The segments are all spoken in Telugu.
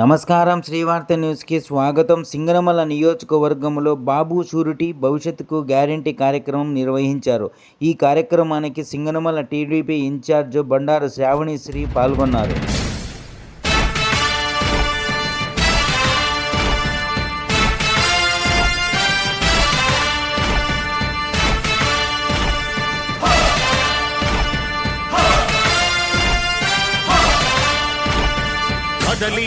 నమస్కారం శ్రీవార్త న్యూస్కి స్వాగతం. సింగనమల నియోజకవర్గంలో బాబు షూరిటీ భవిష్యత్తుకు గ్యారంటీ కార్యక్రమం నిర్వహించారు. ఈ కార్యక్రమానికి సింగనమల టీడీపీ ఇన్ఛార్జ్ బండారు శ్రావణిశ్రీ పాల్గొన్నారు. కదలి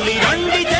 కదలి